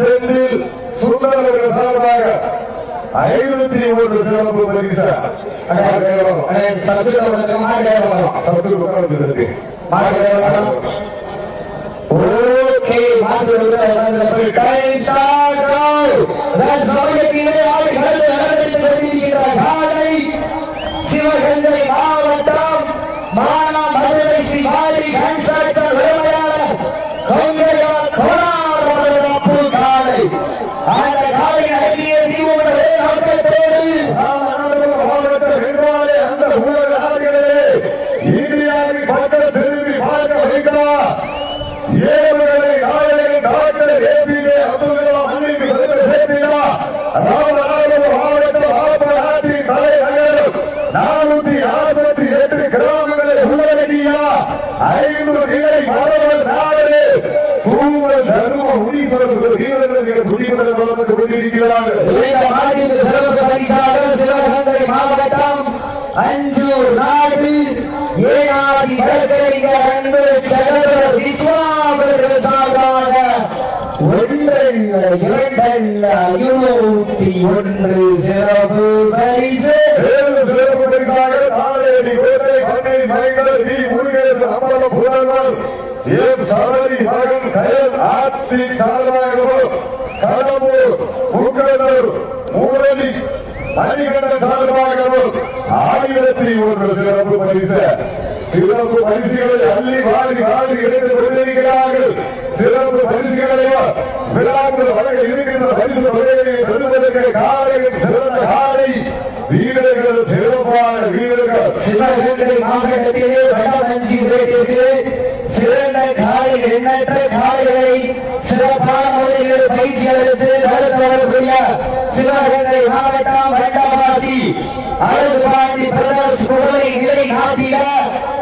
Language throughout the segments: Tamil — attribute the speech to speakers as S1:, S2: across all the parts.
S1: செந்தில் சுந்தரவர்கள் சார்பாக ஐநூத்தி ஒன்று சிறப்பு பரிசு.
S2: ஓகே மாற்று டைம் ஸ்டார்ட் நான் சமயத்திலே மாவட்டம்
S1: உலக நாடுகளே இந்தியாவின் பக்கம் திரும்பி பார்க்க வைக்கலாம் ஏவுகளை நாயகன் டாக்டர் ஏபிஜே அப்துல் கலாம் அன்னைக்கு ராமநாதபுரம் மாவட்டம் நானூத்தி எட்டு ஐநூறு நிலை நாடு. தர்ம வீரர்கள் வளர்ந்து கொண்டிருக்கிறார்கள்
S2: இந்த மாநில சிறப்பு பரிசாக சிவகங்கை அஞ்சூர் நாடு ஏனாதி வழக்கறிஞர் அன்பு சகோதரர் விஸ்வாமர்கள் சார்பாக ஒன்றல்ல இரண்டல்ல இருநூத்தி ஒன்று சிறப்பு பரிசு.
S1: ஏழு சிறப்பு பரிசாக நாளேடி கோட்டை பண்ணை மலைகள் வி. முருகேசன் அம்பல புதல்வர் மகன் கயல் ஆற்றி கடம்பூர் முரளி மணிகண்ட சார்பாகவும் ஆயிரத்தி ஒன்று சிறப்பு பரிசு. சிறப்பு பரிசுகளை அள்ளி வாரி வாரி இரண்டு கொண்டிருக்கிறார்கள் சிறப்பு பரிசுகளையோ விழாக்கள் வழங்க இருக்கின்ற பரிசு தொகையை பெறுவதற்கு காலையில் சிறந்த காலை. வீரர்கள் சிறப்பான வீரர்கள்
S2: சிவகங்கை மாவட்டத்திலே வடமஞ்சி வேட்டிற்கு சிறந்த காலை எண்ணற்ற காலைகளை சிறப்பான முறையில் பயிற்சி அளித்து நடத்துவதற்குள்ள சிவகங்கை மாவட்டம் வண்டவாசி அழகு பாண்டி பிரதர்ஸ் புகழை நிலை நாட்டிய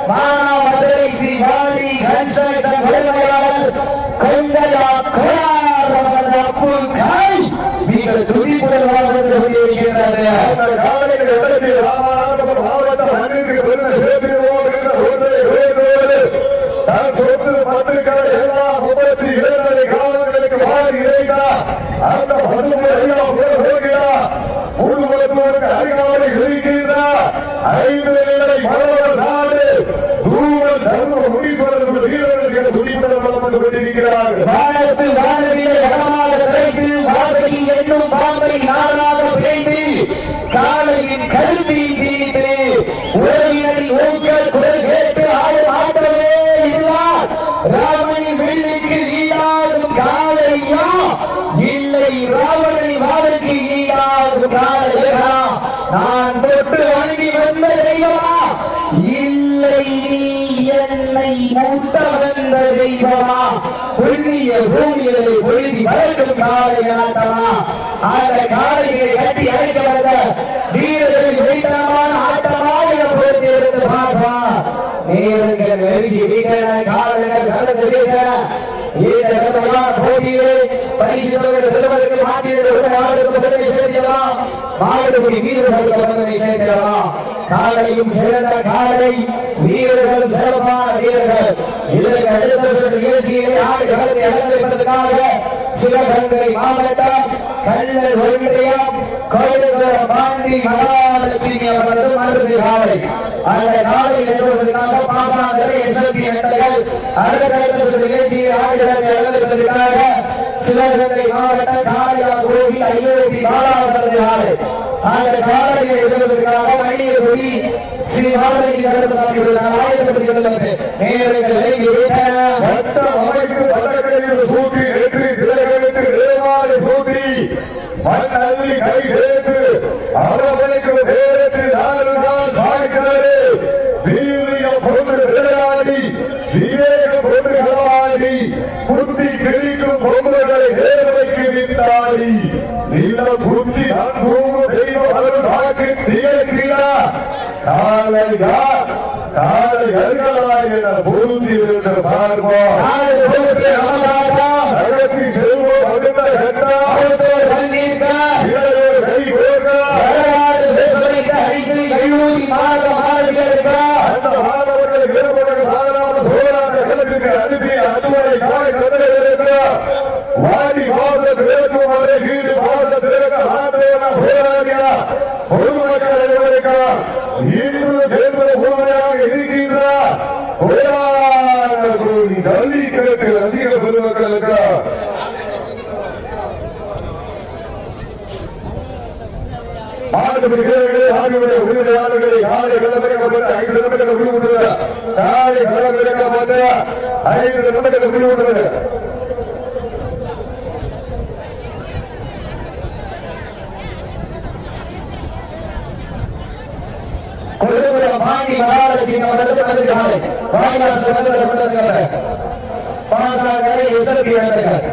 S2: மானாமதுரை ஸ்ரீ வாரி கன்ஸ்ட்ரக்ஷன் உரிமையாளர் கொங்கையா கோலார் அவரது அப்பு காய் மிக துடிப்புடன் வாழ்ந்து கொண்டிருக்கிறார்கள்
S1: அந்த காலையில் இடத்தில் ராமநாதபுரம் மாவட்டம் அன்னைக்கு பெருமை சேர்த்திருவோம் என்ற ஒன்றை வேண்டுவது தான் சொத்து பத்துக்களை எல்லாம் முப்பத்தி இரண்டரை காலங்களுக்கு மாறி இறைந்தார் அந்த பசுமை எல்லாம் போகிறார் முழுவதற்கு அதிகாரி இருக்கின்றார் ஐந்து நிலை மரவர் நாடு தூவல் தர்ம முனீஸ்வரர்கள் வீரர்கள் துடிப்படம் வளர்ந்து கொண்டிருக்கிறார்கள்
S2: வானத்து வானவிலே வளமாக கிடைத்து வாசகி என்னும் பாம்பை நாராக பிழைத்து காலையின் கல்வி தீர்த்து உறவினரின் ஊக்கல் குரல் கேட்டு ஆடும் ஆட்டமே இல்லார் ராமனின் வெள்ளிக்கு ஈடாகும் காலையா இல்லை ராவணனின் வாளுக்கு ஈடாகும் காலையா நான் தொட்டு வணங்கி வந்த தெய்வமா இல்லை நீ என்னை மூட்ட வந்த தெய்வமா? புண்ணிய பூமிகளை பொழுதி வளர்க்கும் காலை நாட்டமா அந்த காலையை கட்டி அழைக்க வந்த வீரர்களின் வெயிட்டமான ஆட்டமா என பொறுத்திருந்து பார்ப்பா நேரங்கள் நெருங்கி வீட்டன காலங்கள் கடந்து வீட்டன. இந்த கட்டமான போட்டியிலே பரிசு தொகையை பெறுவதற்கு மாற்றியது ஒரு நாளுக்கு பெருமை சேர்க்கலாம் மாடுபடி வீரர்களுக்கு பெருமை சேர்க்கலாம் காலையும் சிறந்த காலை வீரர்கள் சிறப்பான வீரர்கள். இதற்கு அடுத்த சுற்று நிகழ்ச்சியிலே ஆடு அலங்கரிப்பதற்காக சிவகங்கை மாவட்டம் கல்லர் ஒன்றியம் கோயிலுக்குளம் பாண்டி மகாலட்சுமி அவரது மருந்து காலை அந்த காலை எழுதுவதற்காக பாசாந்தரை எஸ்எல்பி நண்பர்கள் அடுத்த சுற்று நிகழ்ச்சியில் ஆடு அலங்கரிப்பதற்காக சிவகங்கை மாவட்டம் காலையா கோவில் ஐயோபி பாலாவரது காலை அந்த காலையை எதிர்ப்பதற்காக மணியை கொடி ஸ்ரீ மாதவி கருப்பசாமி ஆயுதப்படுகிறது நேரங்கள் நெருங்கி விட்டன
S1: சூட்டி வெற்றி திலகமிட்டு தேவாலய சூட்டி மண் அள்ளி கை சேர்த்து வேறு நாலு நாள் சாய்க்கிறது வீரியம் பொண்ணு விளையாடி விவேகம் பொண்ணு களவாடி குட்டி கிழிக்கும் பொம்மைகளை நேர்மைக்கு வித்தாடி நீல குட்டி நம்பூங்கும் தெய்வம் அருள் வாக்கு திகழ்கிறா காலையா காலை அருகலாய் என பொருந்தி இருந்து பார்ப்போம்
S2: நாடு போட்டு அமலாட்டா
S1: அழகி செல்வம் அருந்த கட்டா
S2: அவத்தோர் கண்ணீர்க்கா
S1: இளையோர் கை கோர்க்கா
S2: வரலாறு பேசுவதற்கு அடிக்கடி எழுநூறு மாத மாதங்களுக்கா
S1: அந்த மாணவர்களை அனுப்பி அதுவரை காலை தொண்டை வாடி ஆடி மாசத்திற்கு ஆண்டுபிடிக்கிறவர்களே ஆண்டுடைய உரிமையாளர்களை காலை கலப்பிறக்கப்பட்ட ஐந்து நிமிடங்கள் விடுவிட்டது காலை கலப்பிறக்கப்பட்ட ஐந்து நிமிடங்கள் விடுவிட்டது
S2: பாண்டி மகாலட்சுமி அவர்களுக்கு வந்திருக்கிறார்கள் வாயிலாசு பக்கத்தில் கொண்டிருக்கிறார்கள் பாசாகரை எஸ்எல்பி நடத்துகிறார்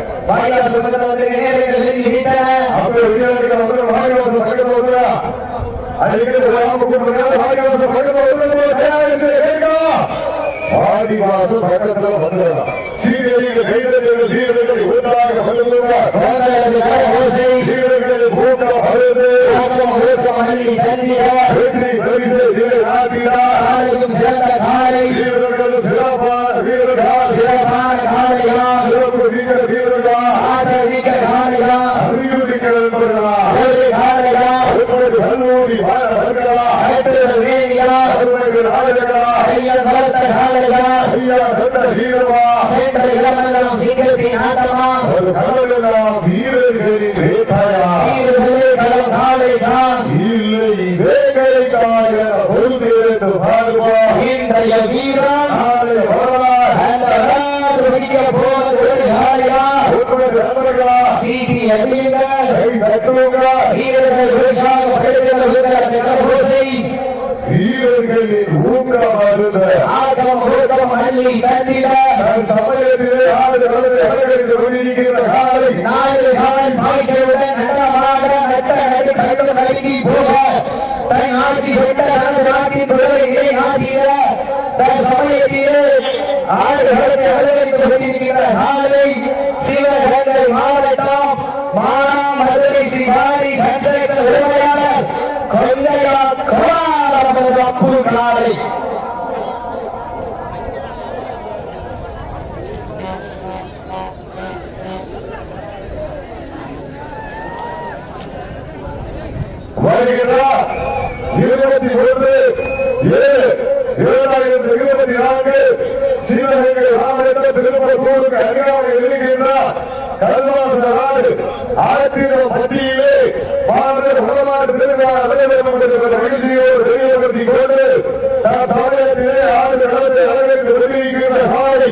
S1: வீரர்களை கூட்டம் வருது
S2: ஆக்கம் ஊக்கம் அள்ளி தந்திர
S1: வெற்றி பரிசு வீரர் ஆகிறார்
S2: காலையும் சிறந்த காலை
S1: வீரர்கள் சிறப்பான வீரர்கள்
S2: சிறப்பான காலையா
S1: சிறப்பு மிக்க வீரர்கள்
S2: ஆட்ட மிக்க காலையா
S1: அறிவுமிக்க நண்பர்களா
S2: ஒரு காலையா
S1: ஒருவருக்கு கல்லூரி மாணவர்களா
S2: அடுத்தது வேலியா
S1: ஒருவருக்கு நாயகர்களா
S2: கையில் பலத்த காலையா
S1: ஐயா தந்த வீரமா
S2: சென்ற இளமங்கலம் சீக்கிரத்தின் ஆட்டமா
S1: ஒரு கல்லெல்லாம் வீரர்களின் வேட்டாயா
S2: வீரர்களே களம் காலை தான்
S1: இல்லை வேகைக்காக பொறுத்தேற்று பாடுவா
S2: இன்றைய வீரன்
S1: நாளை வரலாறு
S2: அந்த நாடு வைக்க போவது ஒரு காலையா
S1: ஒருவருக்கு நண்பர்களா
S2: சீட்டி அறியுங்கள்
S1: கை தட்டுவங்க
S2: வீரர்கள் ஓசை
S1: வீரர்களின் ஊக்கம் அருந்த
S2: ஆட்டம் ஊக்கம் அள்ளி தந்திட
S1: தன் சமயத்திலே ஆடு வளர்ந்து அலங்கரித்து கொண்டிருக்கின்ற காலை
S2: நாடு கால் பாய்ச்சலுடன் நட்டமாக நட்ட நடு கண்டு நடுங்கி போக தன் ஆட்சி கொண்ட தனது நாட்டின் துறையை ஆற்றிட தன் சமயத்திலே ஆடுகளுக்கு அலுவலித்துக் கொண்டிருக்கின்ற காலை சிவகங்கை மாவட்டம் மானாமதுரை ஸ்ரீ மாரி கன்ஸ்ட்ரக்ஷன் உரிமையாளர் கொல்லையா கோலாரமது அப்பு காலை
S1: வருகிறார் இருபத்தி ஒன்று ஏழு இரண்டாயிரத்தி இருபத்தி நான்கு சிவகங்கை மாவட்டம் திருப்பத்தூருக்கு அருகாக இருக்கின்ற கல்வாச நாடு ஆயிரத்தி பட்டியலே மாநில உடலாடு திருவிழா நடைபெறும் என்ற மகிழ்ச்சியோடு தெரியப்படுத்திக் கொண்டு நான் சமயத்திலே ஆண்டு நடந்து அலங்கரித்து வெளியிருக்கின்ற காலை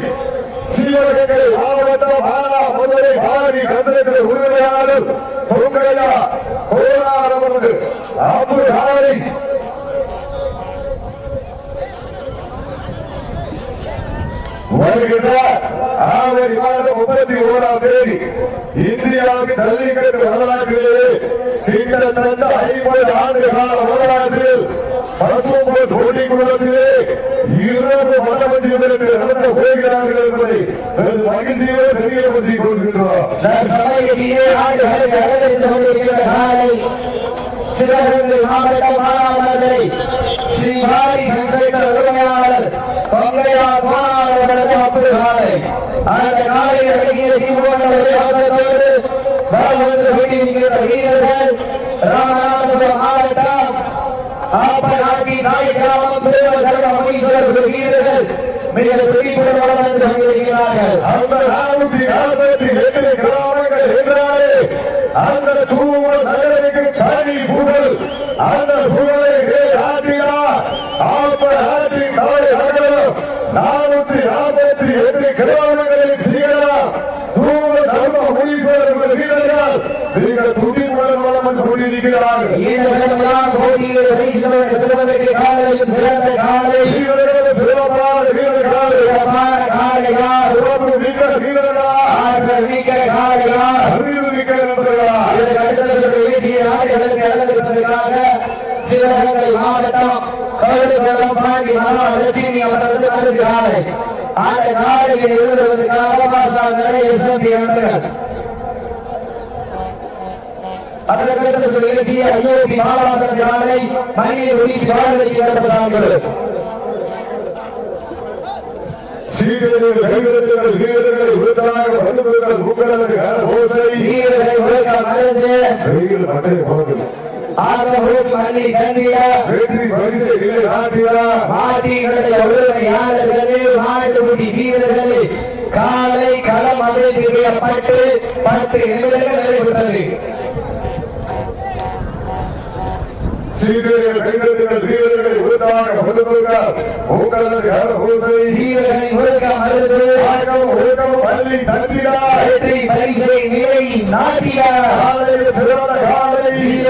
S1: சிவகங்கை மாவட்டம் ஆனா மதுரை பாரி கந்தத்திர உரிமையாளர் பொங்கையா கோலாரமர்ந்து அபு ஹாரி வருகின்ற ஆவணி மாதம் முப்பத்தி ஓராம் தேதி. இந்தியாவின் ஜல்லிக்கட்டு வரலாற்றிலேயே கிட்டத்தட்ட ஐம்பது ஆண்டு கால வரலாற்றில் பசும்பொன் தோட்டி குடும்பத்திலே இருபது மண்டபத்தில் நடத்த போகிறார்கள் என்பதை வெறும் மகிழ்ச்சியோடு தெரியப்படுத்திக் கொள்கின்றோம்.
S2: சிவகங்கை மாவட்டம் மானாமதுரை ஸ்ரீ மாரி கன்ஸ்ட்ரக்ஷன் உரிமையாளர் பொங்கையா கோணாளர்களது அப்பு காலை அந்த காலை அடங்கிய தீபோன்றவரை ஆதரவோடு வாழ்ந்து கொண்டிருக்கிற வீரர்கள் ராமநாதபுரம் மாவட்டம் ஆப்பநாட்டி நாயகிராமம் திருவள்ளுவர் தர்ம வீரர்கள் மிக துடிப்புடன் வளம் வந்து
S1: அந்த நானூத்தி நாற்பத்தி எட்டு கிராமங்கள் என்றாலே அந்த தூவல் நகருக்கு தனி புகழ் அந்த புகழை ஆற்றினார் ஆப்ப ஆற்றி நாளை நானூத்தி நாற்பத்தி எட்டு கிராமங்களில் செய்யலாம் நீங்கள் துடிப்புடன் வளம் வந்து கொண்டிருக்கிறார்கள்
S2: இந்த இடமெல்லாம் போட்டியில் வைஷ்ணவனுக்கு திருவதற்கு காலையும் சிறந்த காலை.
S1: சிறப்பான வீரர்கள்
S2: சிறப்பான காலையா?
S1: சிறப்பு மிக்க வீரர்களா?
S2: ஆற்றல் நீக்கிற காலையா?
S1: அறிவு மிக்க நண்பர்களா?
S2: இதற்கு அடுத்த சொல்ல நிகழ்ச்சியை ஆடுகளுக்கு நடந்திருப்பதற்காக சிவகங்கை மாவட்டம் கழுதுகுளம் பாண்டி மனோ லட்சுமி அவர்களது வந்திருக்கிறார்கள் அந்த காலையில் ஈடுபடுவதற்காக பாசாங்கரை எஸ்எம்பி நண்பர்கள். அதற்கு அடுத்த சொல்ல நிகழ்ச்சியை ஐயோபி மாவட்டம் காலை மணியை ஒடிசி வாழ்வதற்கு நடந்த சாமிகள்
S1: வீரர்கள்
S2: மருந்து
S1: வெயில் மட்டை போகுது
S2: ஆக ஊர் மல்லி தந்தியா
S1: வெற்றி பரிசை நிலை நாட்டியா
S2: மாட்டிகளுடைய உரிமையாளர்களே மாட்டுக்குடி வீரர்களே காலை களம் அமைக்கப்பட்டு பத்து நிமிடங்கள் நடைபெற்றது.
S1: சீடர்கள் கைவிரல்கள் வீரர்கள் விருத்தராக வந்துவிடுங்கள் உங்களது ஆகம் பள்ளி
S2: வெற்றி பரிசை நிலை நாட்டியா
S1: சிறந்த காலை.
S2: சிறப்பான வீரர்கள்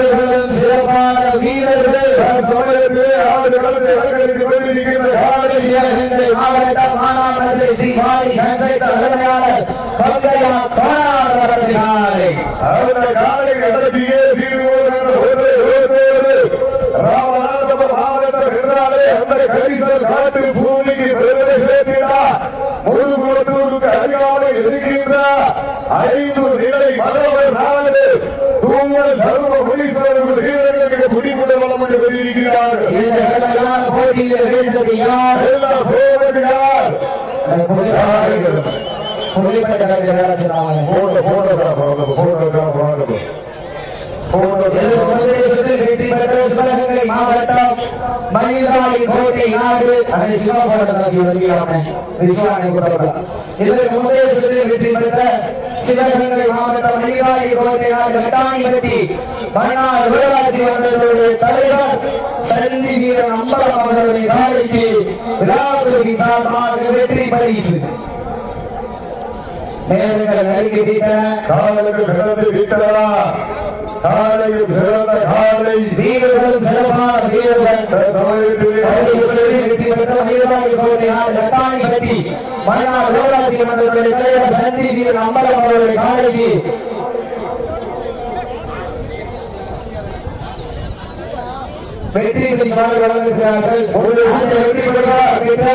S1: சமயத்திலே ஆண்டு அலங்கரித்து கொண்டிருக்கின்ற காலை
S2: சிவகங்கை மாவட்ட மாநாடு காணாதவர்களாலே
S1: அந்த காலை. கடத்தியே ராமநாதபுரம் மாவட்டம் என்றாலே அந்த கரிசல் காட்டு பூமிக்கு பெருமை சேர்க்கிறார் முதுகுளத்தூருக்கு அதிகாலை இருக்கின்ற ஐந்து நிலை மதவர் நாடு தூங்கல் தர்ம முனீஸ்வரர்கள் வீரர்களுக்கு குடிமுறை வளம் என்று வெளியிருக்கிறார்கள்
S2: இந்த கடமையான போட்டியில் வீழ்ந்தது யார்?
S1: போவது யார்?
S2: புலிப்பட்ட கலைஞர் வேலை செய்றாங்க
S1: போட்டோ போட்டோகிராஃபர் போட்டோகிராஃபர் போட்டோகிராஃபர்
S2: வெற்றி பெற்ற சிவகங்கை மாவட்டம் மயிலாடி கோட்டை நாடு அதை சிவபோட்டோகிராஃபி வருகிறான விசாரணை கூடப்படலாம் இதற்கு முந்தைய சுற்றில் வெற்றி பெற்ற சிவகங்கை மாவட்டம் மயிலாடி கோட்டை நாடு கட்டாணிபட்டி மன்னார் ஊராட்சி மன்றங்களுடைய தலைவர் சந்தி வீரன் அம்பலம் அவர்களுடைய நாளைக்கு விழாக்குழுவின் சார்பாக வெற்றி பரிசு நேரங்கள் நெருங்கிவிட்டன
S1: காலையில் கிடந்து விட்டதா காலையில் சிறந்த காலை.
S2: வீரர்களும் சிறப்பான வீரர்கள். மன்னார் ஊராட்சி மன்றங்களுடைய தலைவர் சந்தி வீரன் அம்பலம் அவர்களுடைய நாளைக்கு வெற்றி பரிசாக வழங்குகிறார்கள். அந்த வெற்றி பரிசாக பெற்ற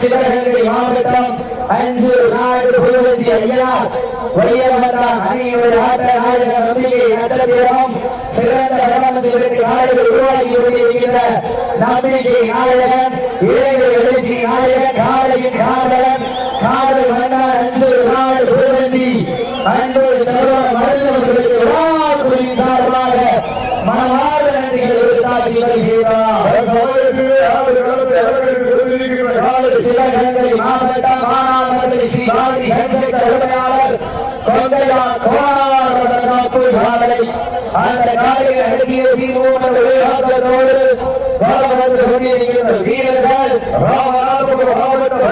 S2: சிவகங்கை மாவட்டம் அஞ்சு நாடு புதுவந்தி ஐயா வையவந்தான் அணியுடைய ஆட்ட நாயக நம்பிக்கை நட்சத்திரம் சிறந்த வடமத்து வெற்றி நாயகர் உருவாக்கி கொண்டிருக்கின்ற நம்பிக்கை நாயகன் இளைஞர் எழுச்சி நாயகன் காலையின் காதலன் காதல் மன்னார் அஞ்சு நாடு புதுவந்தி அன்பு வாழ்த்துறையின் சார்பாக மனமார்ந்த நன்றிகளை உரித்தாக்கி வருகிறார்
S1: சமயத்திலே ஆண்டு காலத்தை அலங்கரித்து கொண்டிருக்கின்ற காலை
S2: சிவகங்கை மாவட்டம் மானாமதுரை ஸ்ரீ பாரதி ஹென்செக் தலைமையாளர் கொங்கையா கோணார் காப்பு காவலை அந்த காலையை அடக்கிய வலம் வந்து கொண்டிருக்கின்ற வீரர்கள்
S1: ராமநாதபுரம் மாவட்டம்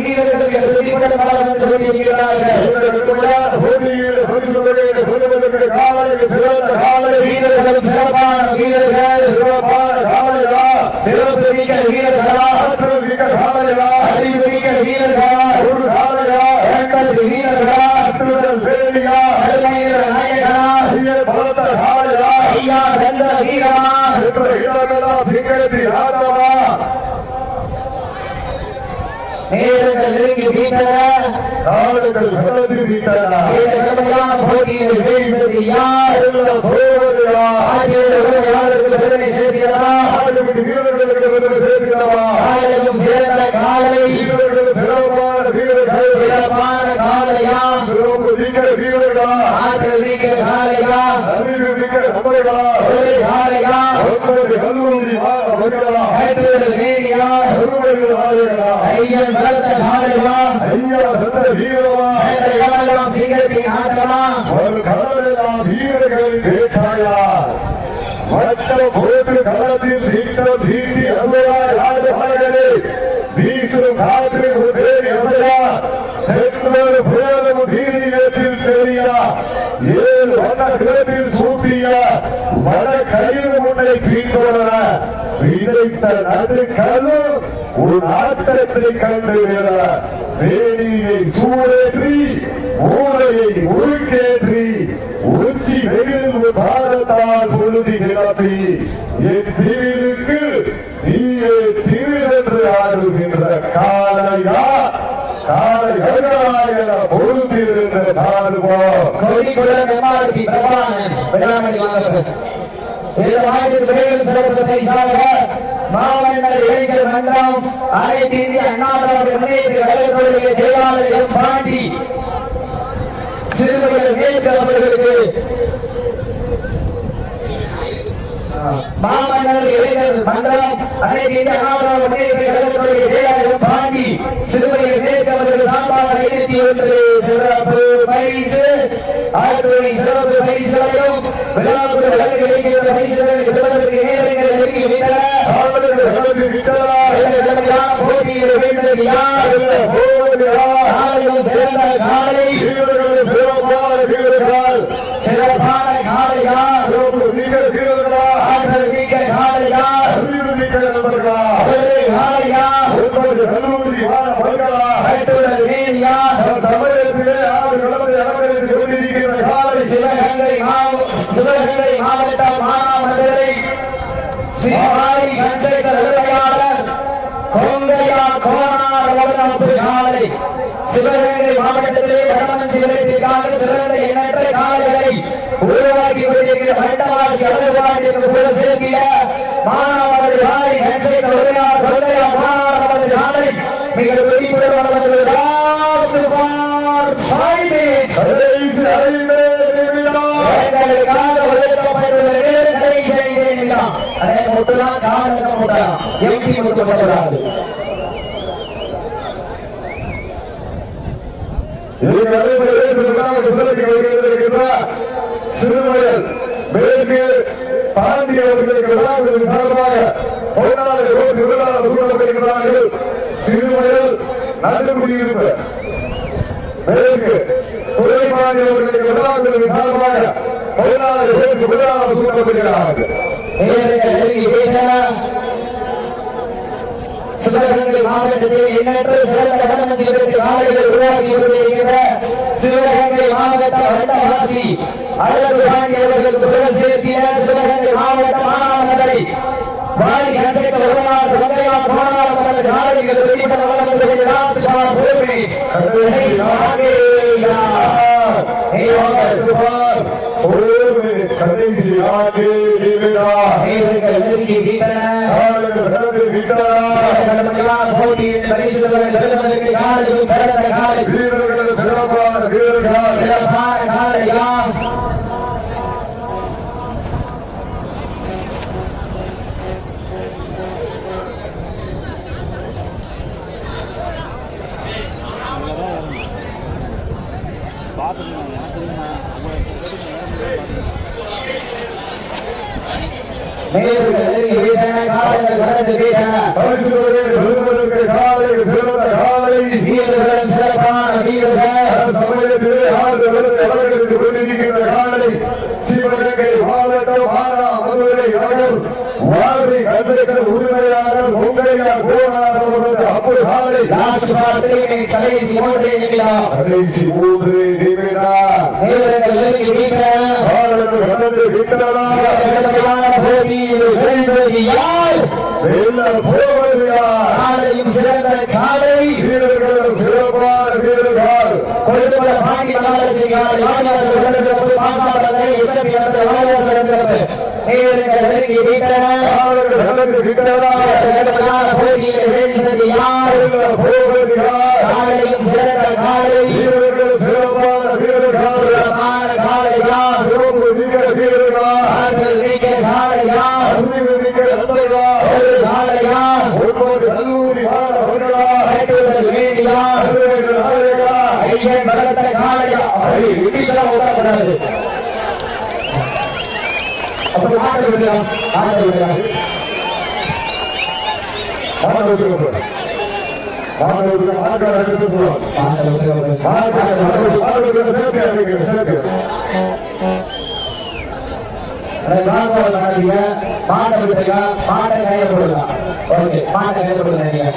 S2: வீரர்களுக்கு வெளிப்பட வலம் வந்து கொண்டிருக்கிறார்கள்
S1: இந்த விடுமுறையான போட்டியில் பரிசு தொகையை பெறுவதற்கு காலையில் சிறந்த காலை
S2: வீரர்கள் சிறப்பான வீரர்கள்
S1: சிறப்பான காலையா
S2: சிறப்பு மிக்க வீரர்களா
S1: ஆற்றல் மிக்க காலையா
S2: அறிவு மிக்க வீரர்களா
S1: ஒரு காலையா
S2: வீரர்களா
S1: பேரியா
S2: நாயகனா
S1: பலத்த
S2: ஐயா வீரமா
S1: என்ற
S2: நெருங்கி வீட்டன
S1: விட்டன
S2: போட்டியில் யார்?
S1: போவதையா
S2: ஆகிய உரிமையாளர்கள் பெருமை சேர்க்கிறதா
S1: ஆட்டுக்குட்டி வீரர்களுக்கு பெருமை சேர்க்கிறவா
S2: காலையும் சிறந்த காலை
S1: வீரர்கள் சிறப்பான வீரர்கள்
S2: சிறப்பான காலையா
S1: சிறப்பு மிக்க வீரர்களா
S2: ஆற்றல் மிக்க காலையா
S1: அறிவு மிக்க நபர்களா
S2: ஒரு காலையா
S1: ஒன்பது கல்லூரி மாணவர்களா
S2: ஆற்றுதல் நேரியா
S1: அறுபது நாயகனா
S2: ஐயன் பலத்த காலையா
S1: ஐயா சந்த வீரமா
S2: என்ற எவெல்லாம் சிங்கத்தின் ஆட்டமா
S1: ஒரு கடலெல்லாம் வீரர்களை கேட்டாயா மற்ற போட்டு களத்தில் சீட்டம் தீட்டி அசையா ராஜபாடலே வீசும் காற்று ஒரு பேர் அசையா தென்றல் புயலும் வீரியத்தில் தெரியா ஏழு வண்ண கிழத்தில் சூட்டியா மன கயிறு முன்னை கீழ்கொள்ள இணைத்த நடு கல்லும் ஒரு ஆட்டத்தை கண்டு விட வேணியை சூழேற்றி மூளையை உருக்கேற்றி உச்சி வெயில் பாரத்தால் பொழுதி கிளப்பி என் திருவிழுக்கு நீயே திருவென்று ஆடுகின்ற காலையா காலை கருணாயன பொழுதிருந்த தாழ்வோம்
S2: கொடிக்குள்ள எம்ஆர்பி பிரபானன் வெள்ளாமணி வாங்க இந்த மாநில விலையில் சிறப்பு பரிசாக மாவட்ட இளைஞர் மன்றம் அனைத்து இந்திய அண்ணா திராவிட முன்னேற்ற கழகத்துடைய செயலாளர் எம் பாண்டி சிறுவர்கள் மேற்கு அவர்களுக்கு. மாமன்னர் இளைஞர் மன்றம் அனைத்து இந்திய கழகத்துடைய செயலாளர் பாண்டி சார்பாக ஒன்று சிறப்பு பரிசு ஆயிரத்தி சிறப்பு பரிசுகளையும் வழக்கு பரிசுகளை நெருங்கி போட்டியில் யார்? சிறந்த காலை
S1: வீரர்கள் சிறப்பான வீரர்கள்
S2: சிறப்பான காலை யார்
S1: சிறப்பு மிக்க வீரர்களா
S2: ஆற்றல் மிக்க காலை யார்
S1: அறிவு மிக்க நண்பர்களா
S2: அவரே காலை யார்
S1: ஒன்பது கல்லூரி மாணவர்களா
S2: கட்டுடல் வேல் யார்
S1: தன் சமயத்திலே ஆறு கிழமை அலங்கரித்துக் கொண்டிருக்கின்ற காலை
S2: சிவகங்கை மாவ- சிவகங்கை மாவட்ட மானாமதுரை ஸ்ரீவாரி கன்செக்டர் உரிமையாளர் கொங்கையா கோனார் வளர்ப்பு காலை சிவகங்கை மாவட்டத்திலே வடமஞ்சி விளைவிற்காக சிறந்த எண்ணற்ற காலைகளை உருவாக்கி கொண்டிருக்கிற மண்டவாசி அழகுபாட்டிற்கு கூட செலுத்திய மானாமதுரை காலை கன்செக்டர் உரிமையாளர் கொங்கையா கோனார் காலை மிக வெளிப்படும் வளர்ந்து லாஸ்ட் ஃபார் அதே மட்டும்தான் காரணம் எம்பி
S1: நடைபெறுகின்ற சிறப்பு வருகின்ற மேற்கு பாண்டி அவர்களுக்கு விழாவின் சார்பாக பொன்னாளர் ரோடு விழா சூழப்படுகிறார்கள் நடுக்குடியிருப்பு மேற்கு துறைபாண்டி அவர்களுக்கு விழாவின் சார்பாக பொன்னாளர் ரோடு விழா சூழப்படுகிறார்கள்
S2: நேரங்கள் நெருங்கி விட்டன. சிவகங்கை மாவட்டத்தில் எண்ணற்ற சிறந்த வடமஞ்சி விரட்டு காலைகள் உருவாக்கி கொண்டிருக்கின்ற சிவகங்கை மாவட்ட வட்டவாசி அழகு பாண்டி அவர்கள் குரல் சேர்த்திய சிவகங்கை மாவட்ட மாணவர்களை போனால் நாடுகள் வெளிப்பட வளர்ந்து மினிட்ஸ்
S1: கடைசி ஆண்டு
S2: நேரங்கள் நெருங்கி விட்டன.
S1: விட்டார்
S2: போட்டியின் பரிசுகளை பெறுவதற்கு காலையும் சிறந்த காலை
S1: வீரர்கள் சிறப்பான வீரர்கள்.
S2: சிறப்பான காலையா நேர்கள் நெருங்கி விட்டன காலங்கள் கடந்து விட்டன
S1: காலை காலை
S2: வீரர்கள் சிறப்பான வீரர்கள்
S1: சமயத்திலே ஆண்டு அவர்களுக்கு கொண்டிருக்கின்ற காலை சிவகங்கை மாவட்டம் மாறா மதுரை நகர் வாரி கந்தேசன் உரிமையாளர் பொங்கையா கோனார் அவரது அப்பு காலை
S2: கடைசி மூன்று நிமிடம்
S1: கடைசி மூன்று நிமிடம்
S2: காலையும் சிறந்த காலை
S1: வீரர்களும் சிறப்பான வீரர்கள்.
S2: கொடுத்துள்ள பாண்டி மகாராஜி காலை வாணிவாசல் வருடத்திற்கு பாசாளரை எஸ்எம்பி வந்து வாணிவாசல் வருடத்திற்கு நேர்கள் நெருங்கி விட்டன
S1: காலங்கள் கடந்து விட்டனா
S2: கடுமையான போட்டியில் வெல்வது யார்
S1: வெல்ல போவது யார்
S2: காலையும் சிறந்த காலை
S1: வீரர்களும் சிறப்பான வீரர்கள்
S2: சிறப்பான காலை யார்
S1: சிறப்பு மிக்க வீரர்கள்
S2: ஆற்றல் மிக்க காலை யார்
S1: அறிவு மிக்க நண்பர்கள்
S2: ஒரு காலை யார்
S1: ஒன்பது கல்லூரி மாணவர்களா
S2: கேட்டுவது வேண்டியார்
S1: அறிவுகள் நாயகா
S2: ஐயன் பலத்த காலையா ஐ இடிச்சா ஓடக்கூடாது மாட்ட விடலாம் மாட்ட விடலாம்
S1: மாணவர்களுக்கு மாணவர்களுக்கு மாணவர்களுக்கு சொல்லுவாங்க
S2: மாட்ட விடலாம்
S1: மாணவர்களுக்கு மாணவர்களுக்கு
S2: போடலாம் ஓகே மாட்டை கையில போடுங்க